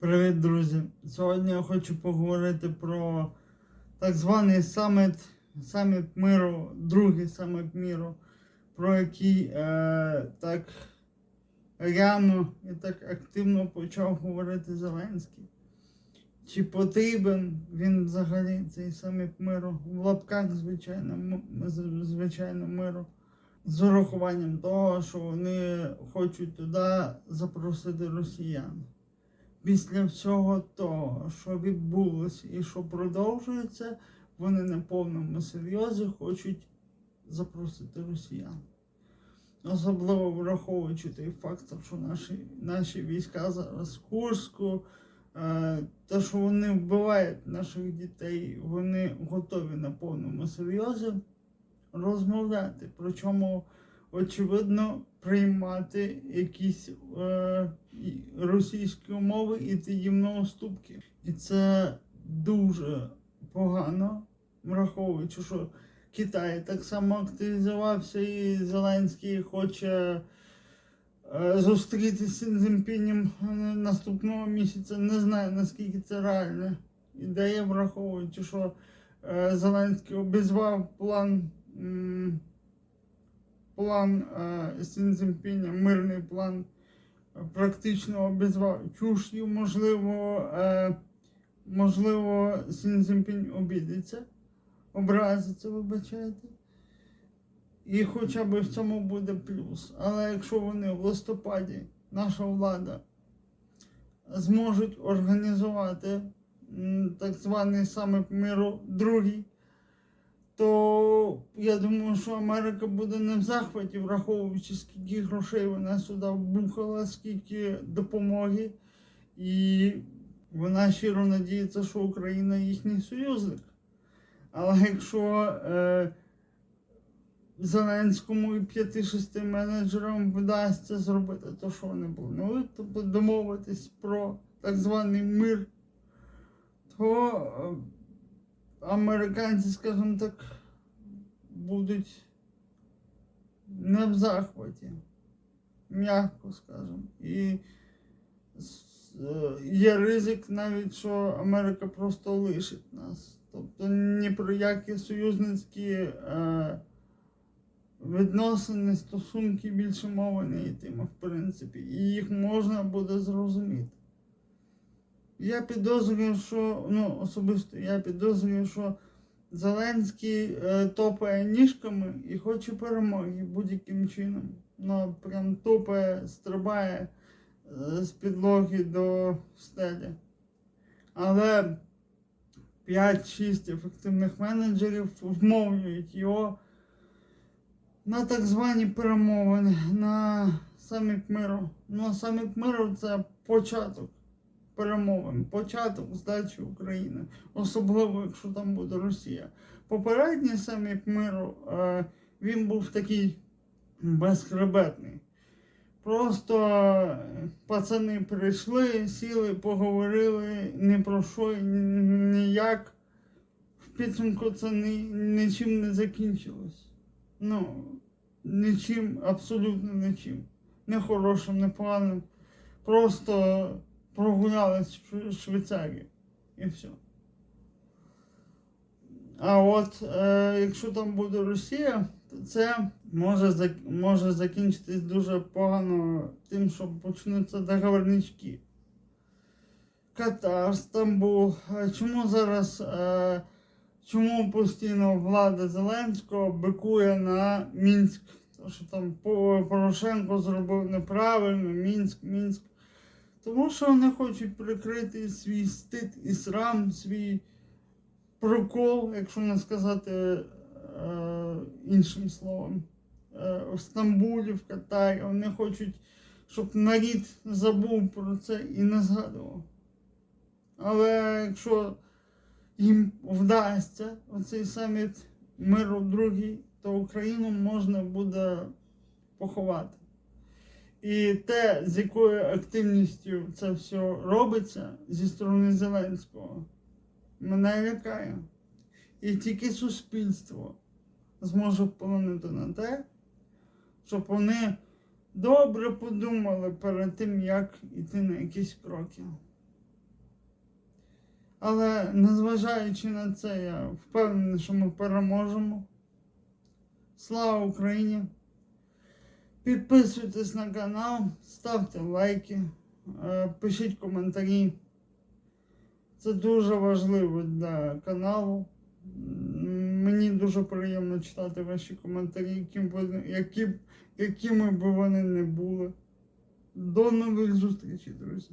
Привіт, друзі! Сьогодні я хочу поговорити про так званий саміт, саміт миру, другий саміт миру, про який е, так рано і так активно почав говорити Зеленський. Чи потрібен він взагалі цей саміт миру в лапках, звичайно, звичайно, миру, з урахуванням того, що вони хочуть туди запросити росіян після всього того, що відбулося і що продовжується, вони на повному серйозі хочуть запросити росіян. Особливо враховуючи той фактор, що наші, наші війська зараз в Курську, е, те, що вони вбивають наших дітей, вони готові на повному серйозі розмовляти. Причому, очевидно, приймати якісь е, російські умови і їм на уступки. І це дуже погано, враховуючи, що Китай так само активізувався, і Зеленський хоче е, зустрітися з е, наступного місяця. Не знаю наскільки це реальна ідея, враховуючи, що е, Зеленський обізвав план. План е, Сі Цзіньпіня, мирний план е, практично обізвав чуш'ю, можливо, е, можливо, Сі Цзіньпінь обідеться, образиться, вибачайте. І хоча б в цьому буде плюс. Але якщо вони в листопаді, наша влада, зможуть організувати так званий саміт миру другий, то я думаю, що Америка буде не в захваті, враховуючи, скільки грошей вона сюди вбухала, скільки допомоги. І вона щиро надіється, що Україна їхній союзник. Але якщо е, Зеленському і 5-6 менеджерам вдасться зробити те, що вони планують, тобто домовитись про так званий мир, то е, американці, скажімо так, будуть не в захваті, м'яко скажемо. І е, є ризик навіть, що Америка просто лишить нас. Тобто ні про які союзницькі е, відносини, стосунки більше мови не йтиме, в принципі, і їх можна буде зрозуміти. Я підозрюю, що ну особисто я підозрюю, що Зеленський е, топає ніжками і хоче перемоги будь-яким чином. Ну, прям топає, стрибає е, з підлоги до стелі. Але 5-6 ефективних менеджерів вмовлюють його на так звані перемовини, на саміт миру. Ну, саміт миру це початок перемовин, початок здачі України, особливо якщо там буде Росія. Попередній саміт миру е, він був такий безхребетний. Просто е, пацани прийшли, сіли, поговорили ні про що, ніяк. В підсумку це ні, нічим не закінчилось. Ну, нічим, абсолютно нічим. Не хорошим, не поганим. Просто прогулялись в Шве- Швейцарії. І все. А от е, якщо там буде Росія, то це може, зак- може закінчитись дуже погано тим, що почнуться договорнички. Катар, Стамбул. Е, Чому зараз, е, чому постійно влада Зеленського бикує на Мінськ? Тому що там Порошенко зробив неправильно, Мінськ, Мінськ. Тому що вони хочуть прикрити свій стид і срам, свій прокол, якщо не сказати е, іншим словом, е, в Стамбулі, в Катарі. Вони хочуть, щоб нарід забув про це і не згадував. Але якщо їм вдасться оцей саміт миру другий, то Україну можна буде поховати. І те, з якою активністю це все робиться зі сторони Зеленського, мене лякає. І тільки суспільство зможе вплинути на те, щоб вони добре подумали перед тим, як йти на якісь кроки. Але незважаючи на це, я впевнений, що ми переможемо. Слава Україні! Підписуйтесь на канал, ставте лайки, е, пишіть коментарі. Це дуже важливо для каналу. Мені дуже приємно читати ваші коментарі, якими б вони не були. До нових зустрічей, друзі.